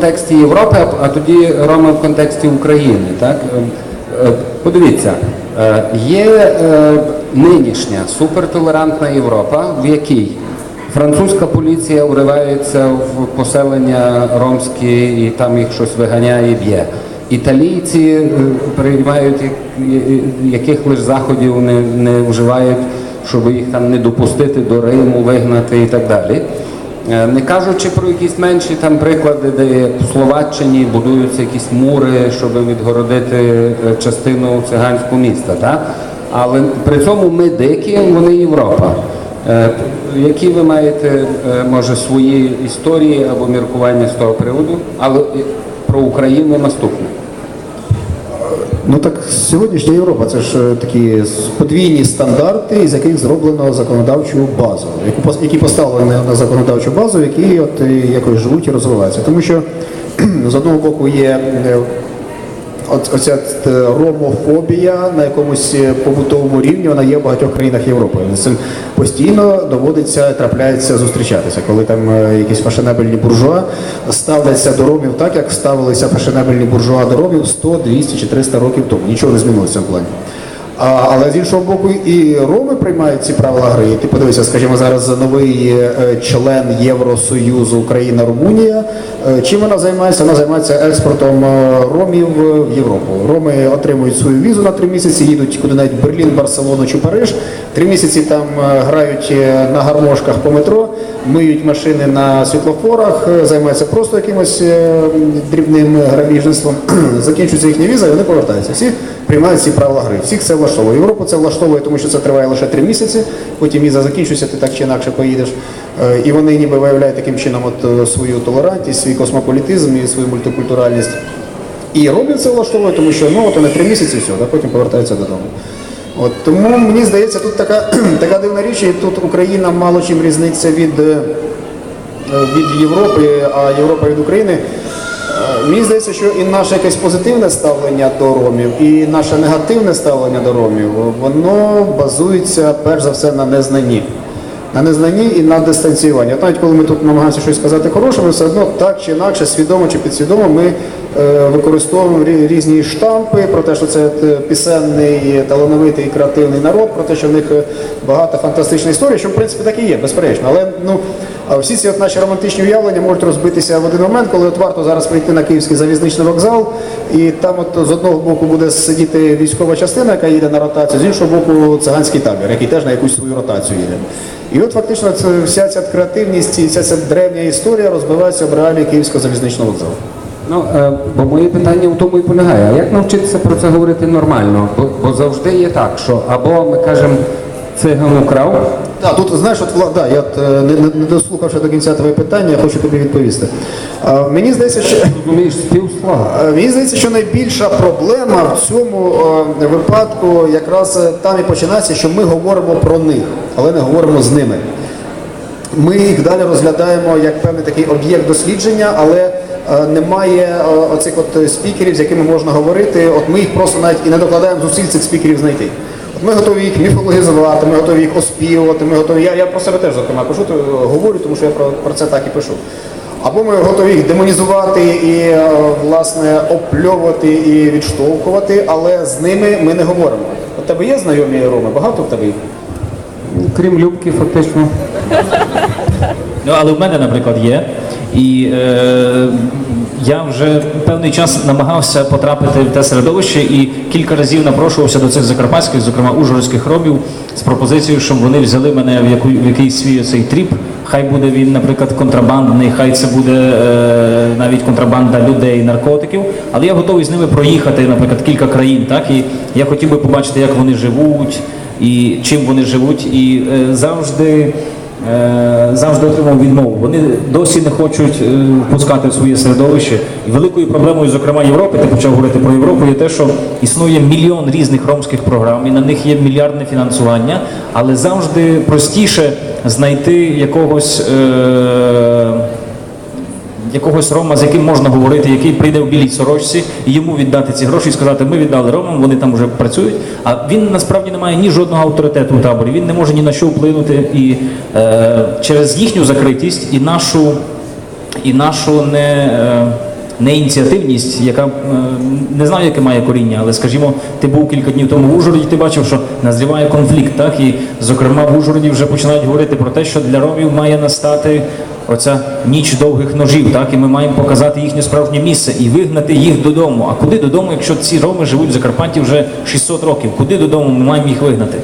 контексті Європи, а- тоді Роми в контексті України. Так? Е, е, Подивіться, е, є е, нинішня супертолерантна Європа, в якій французька поліція уривається в поселення ромські і там їх щось виганяє і б'є. Італійці приймають як- яких лише заходів не, не вживають, щоб їх там не допустити до Риму, вигнати і так далі. Е, Не кажучи про якісь менші там приклади, де в Словаччині будуються якісь мури, щоб відгородити е, частину циганського міста. Так? Але при цьому ми дикі, вони Європа. Е, Які ви маєте, може, свої історії або міркування з того приводу, але про Україну наступне. Ну так сьогоднішня Європа це ж е, такі подвійні стандарти, з яких зроблено законодавчу базу, які пос- які поставлені на законодавчу базу, які от е, якось живуть і розвиваються. Тому що з одного боку є е, оця е, ромофобія на якомусь е, побутовому рівні, вона є в багатьох країнах Європи. З цим постійно доводиться, трапляється зустрічатися, коли там е, якісь фашенебельні буржуа ставляться до ромів так, як ставилися фашенебельні буржуа до ромів 100, 200 чи 300 років тому. Нічого не змінилося в плані. А, але з іншого боку, і роми приймають ці правила гри. Ти подивися, скажімо, зараз новий е, член Євросоюзу Україна Румунія. Е, Чим вона займається? Вона займається експортом е, ромів в Європу. Роми отримують свою візу на три місяці, їдуть куди-небудь Берлін, Барселону чи Париж. Три місяці там грають на гармошках по метро, миють машини на світлофорах, займаються просто якимось дрібним грабіжництвом. Закінчується їхня віза, і вони повертаються. Всі приймають ці правила гри. Всіх це влаштовує. Європу це влаштовує, тому що це триває лише три місяці. Потім віза закінчується, ти так чи інакше поїдеш. Е, І вони ніби виявляють таким чином от е, свою толерантність, свій космополітизм і свою мультикультуральність. І роблять це влаштовує, тому що ну от вони три місяці все, да, потім повертаються додому. От тому мені здається, тут така, така дивна річ, і тут Україна мало чим різниця від, е, від Європи, а Європа від України. Е, Мені здається, що і наше якесь позитивне ставлення до ромів, і наше негативне ставлення до ромів, воно базується перш за все на незнанні. На незнанні і на дистанціюванні. От навіть коли ми тут намагаємося щось сказати хороше, ми все одно так чи інакше, свідомо чи підсвідомо, ми е, використовуємо різні штампи про те, що це е, пісенний, талановитий, креативний народ, про те, що в них е, багато фантастичної історії, що в принципі так і є, безперечно. Але ну всі ці от наші романтичні уявлення можуть розбитися в один момент, коли от варто зараз прийти на київський залізничний вокзал, і там от з одного боку буде сидіти військова частина, яка їде на ротацію, з іншого боку циганський табір, який теж на якусь свою ротацію їде. І от фактично це, вся ця креативність і вся ця древня історія розбивається в реалії Київського залізничного вокзалу. Ну, е, бо моє питання в тому і полягає. А як навчитися про це говорити нормально? Бо, бо завжди є так, що або ми кажемо циган украв, Так, тут знаєш, от Влад, да, я от, е, не, не, не дослухавши до кінця твоє питання, я хочу тобі відповісти. А, мені здається, що розумієш. Е, Мені здається, що найбільша проблема в цьому е, випадку якраз е, там і починається, що ми говоримо про них, але не говоримо з ними. Ми їх далі розглядаємо як певний такий об'єкт дослідження, але е, немає е, оцих от спікерів, з якими можна говорити. От ми їх просто навіть і не докладаємо зусиль цих спікерів знайти. Ми готові їх міфологізувати, ми готові їх оспівувати, ми готові. Я, я про себе теж зокрема пишу, то, е, говорю, тому що я про, про це так і пишу. Або ми готові їх демонізувати і е, власне опльовувати і відштовхувати, але з ними ми не говоримо. У тебе є знайомі роми? Багато в тебе їх? Крім Любки, фактично. Ну, але в мене, наприклад, є. І е, я вже певний час намагався потрапити в те середовище і кілька разів напрошувався до цих закарпатських, зокрема ужгородських робів, з пропозицією, щоб вони взяли мене в, яку, в якийсь свій цей тріп. Хай буде він, наприклад, контрабандний, хай це буде е, навіть контрабанда людей, наркотиків. Але я готовий з ними проїхати, наприклад, кілька країн. Так і я хотів би побачити, як вони живуть і чим вони живуть. І е, завжди. Е, завжди отримав відмову. Вони досі не хочуть е, впускати в своє середовище. І великою проблемою, зокрема Європи, ти почав говорити про Європу, є те, що існує мільйон різних ромських програм, і на них є мільярдне фінансування, але завжди простіше знайти якогось. Е, якогось рома, з яким можна говорити, який прийде в білій сорочці, і йому віддати ці гроші і сказати, ми віддали ромам, вони там вже працюють. А він насправді не має ні жодного авторитету у таборі, він не може ні на що вплинути. І е, через їхню закритість і нашу, і нашу не. Е, неініціативність, яка е, не знаю, яке має коріння, але скажімо, ти був кілька днів тому в Ужгороді, ти бачив, що назріває конфлікт, так і зокрема в Ужгороді вже починають говорити про те, що для ромів має настати оця ніч довгих ножів, так і ми маємо показати їхнє справжнє місце і вигнати їх додому. А куди додому, якщо ці роми живуть в Закарпатті вже 600 років? Куди додому ми маємо їх вигнати?